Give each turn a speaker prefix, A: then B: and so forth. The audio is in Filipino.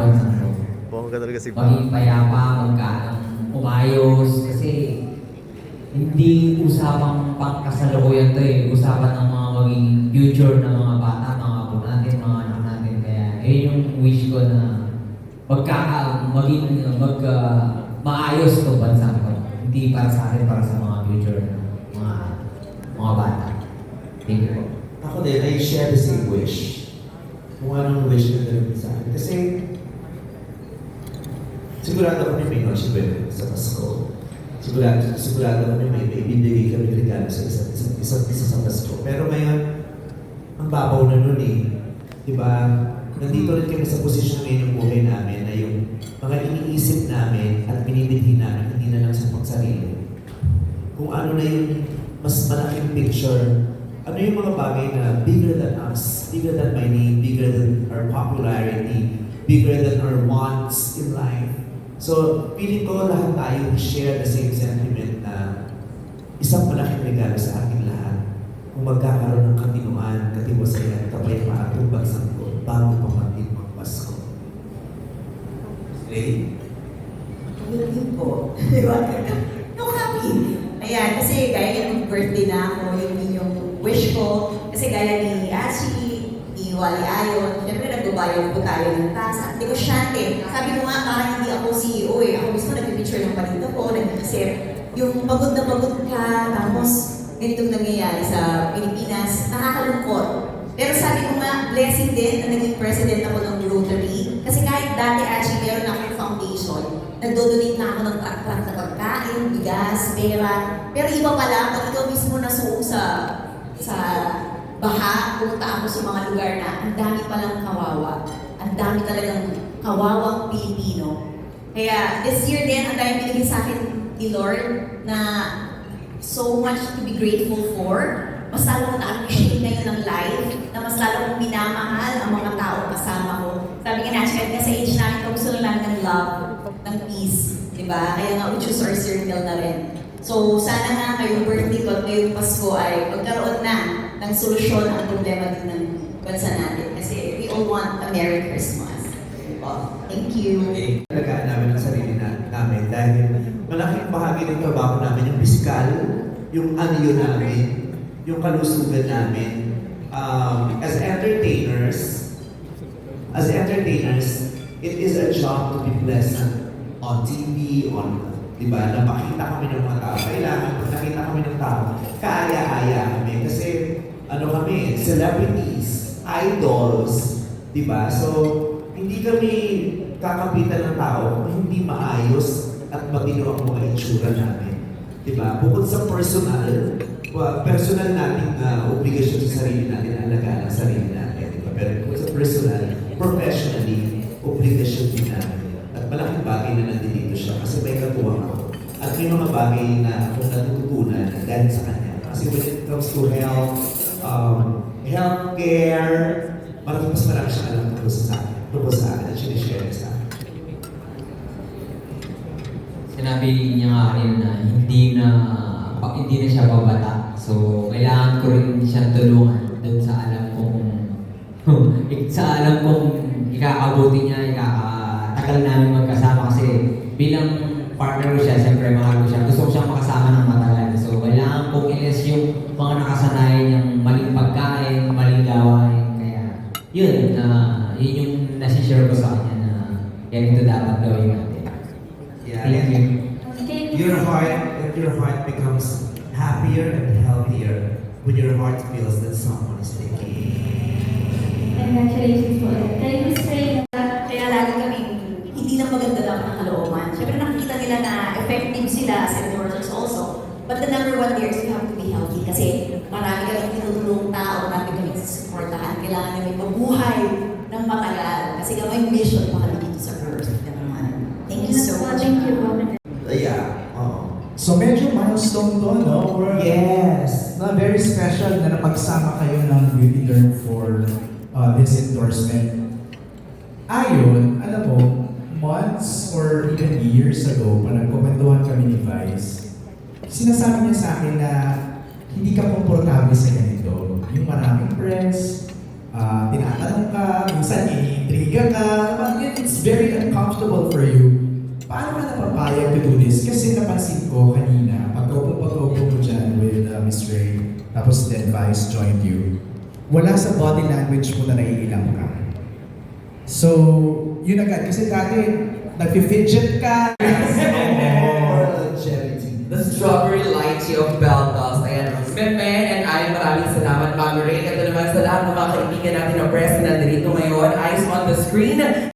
A: bansang to.
B: Bongga talaga si
A: Maging payapa, magkaang umayos, kasi hindi usapang pangkasalukuyan to eh. Usapan ng mga maging future ng mga bata, mga apo natin, mga anak natin. Kaya yun yung wish ko na magkaka, maging mag, ah, maayos to bansa ko. Hindi para sa akin, para sa mga future ng mga mga bata. Thank you po.
C: Ako din, I share the same wish. Kung anong wish na talaga sa akin. Kasi, sigurado kami may Noche Buena sa Pasko. Sigurado, sigurado kami may, may bibigay kami regalo sa isa't isa't isa't isa sa Pasko. Pero ngayon, ang babaw na nun eh. Diba? Nandito rin kami sa posisyon ngayon ng buhay namin na yung mga iniisip namin at binibigay namin hindi na lang sa pagsarili. Kung ano na yung mas malaking picture ano yung mga bagay na bigger than us, bigger than my name, bigger than our popularity, bigger than our wants in life. So, feeling ko lahat tayo share the same sentiment na isang malaking regalo sa ating lahat kung magkakaroon ng katinuan, katiwasayan, kapayapaan kung bagsang ko bago pa maging magpasko. Ready?
D: Yun din po. No happy. Ayan, kasi gaya yung birthday na ako, yun yung wish ko. Kasi gaya ni Ashi, ni Wally Ayon, nagbabayad po tayo ng tax. Hindi ko syante. Sabi ko nga, parang hindi ako CEO eh. Ako mismo nag-picture ng palito ko, nag-isip. Yung pagod na pagod ka, tapos ganitong nangyayari sa Pilipinas, nakakalungkot. Pero sabi ko nga, blessing din na naging president ako ng Rotary. Kasi kahit dati actually meron akong foundation, nagdodonate na ako ng truck-truck na pagkain, bigas, pera. Pero iba pala, pag ikaw mismo nasuong sa baha, pumunta ako sa mga lugar na ang dami palang kawawa. Ang dami talagang kawawang Pilipino. Kaya this year din, ang dami binigay sa akin ni Lord na so much to be grateful for. Mas lalo ko na-appreciate ngayon ng life, na mas lalo kong minamahal ang mga tao kasama ko. Sabi nga nga sa age namin, gusto lang ng love, ng peace, di ba? Kaya nga, we choose our circle na rin. So, sana nga ngayong birthday ko at ngayong Pasko ay magkaroon na ng solusyon ang problema din ng bansa natin. Kasi we all want a Merry Christmas. Well, thank you.
C: Okay. Talagaan namin ang sarili na, namin dahil malaking bahagi ng trabaho namin yung physical, yung anyo namin, yung kalusugan namin. Um, as entertainers, as entertainers, it is a job to be pleasant on TV, on, di ba, na makita kami ng mga tao. Kailangan, nakita kami ng tao, kaya-aya kami. Kasi, ano kami, celebrities, idols, di ba? So, hindi kami kakapitan ng tao kung hindi maayos at matino ang mga itsura namin. Di ba? Bukod sa personal, personal nating uh, obligasyon sa sarili natin, alagaan ang sarili natin. Di ba? Pero bukod sa personal, professionally, obligasyon din natin. At malaking bagay na nandito siya kasi may katuwang ako. At may mga bagay na akong natututunan dahil sa kanya. Kasi when it comes to health, um, healthcare, marami mas marami siyang alam tungkol sa akin. Tungkol sa akin at sinishare niya sa akin.
A: Sinabi niya nga rin na hindi na hindi na siya babata. So, kailangan ko rin siyang tulungan dun sa alam kong sa alam kong ikakabuti niya, ikakatagal namin magkasama yun, na yun yung nasishare ko sa kanya na ganito dapat gawin natin.
C: Yeah.
A: Thank you.
C: Your heart, that your heart becomes happier and healthier when your heart feels that someone is thinking.
E: Congratulations po. Can you say
D: Kaya lagi kami, hindi lang maganda dapat ang kalooban. Siyempre nakikita nila na effective sila as endorsers also. But the number one there is you have to be healthy kasi marami kami tinutulong tao, marami kami susuportahan. Kailangan namin mabuhay ng matagal. Kasi nga may mission pa kami dito sa Earth. Thank you so much.
E: Thank you po.
C: Yeah. Oh.
F: So medyo milestone to, no? We're,
C: Yes.
F: na very special na napagsama kayo ng Beauty Learn for uh, this endorsement. Ayon, alam mo, months or even years ago, pa nagkumentuhan kami ni Vice, sinasabi niya sa akin na hindi ka komportable sa ganito. Yung maraming press, ah, tinatanong ka, minsan iniintriga ka, naman yun, it's very uncomfortable for you. Paano ka napapayag to do this? Kasi napansin ko kanina, pagkaupo pagkaupo mo dyan with uh, Miss Ray, tapos then Vice joined you, wala sa body language mo na naiilang ka. So, yun agad. Kasi dati, nag-fidget ka.
B: Memen and I, maraming salamat, Mami Ray. Ito naman sa lahat ng mga kaibigan natin ng press na nandito ngayon. Eyes on the screen.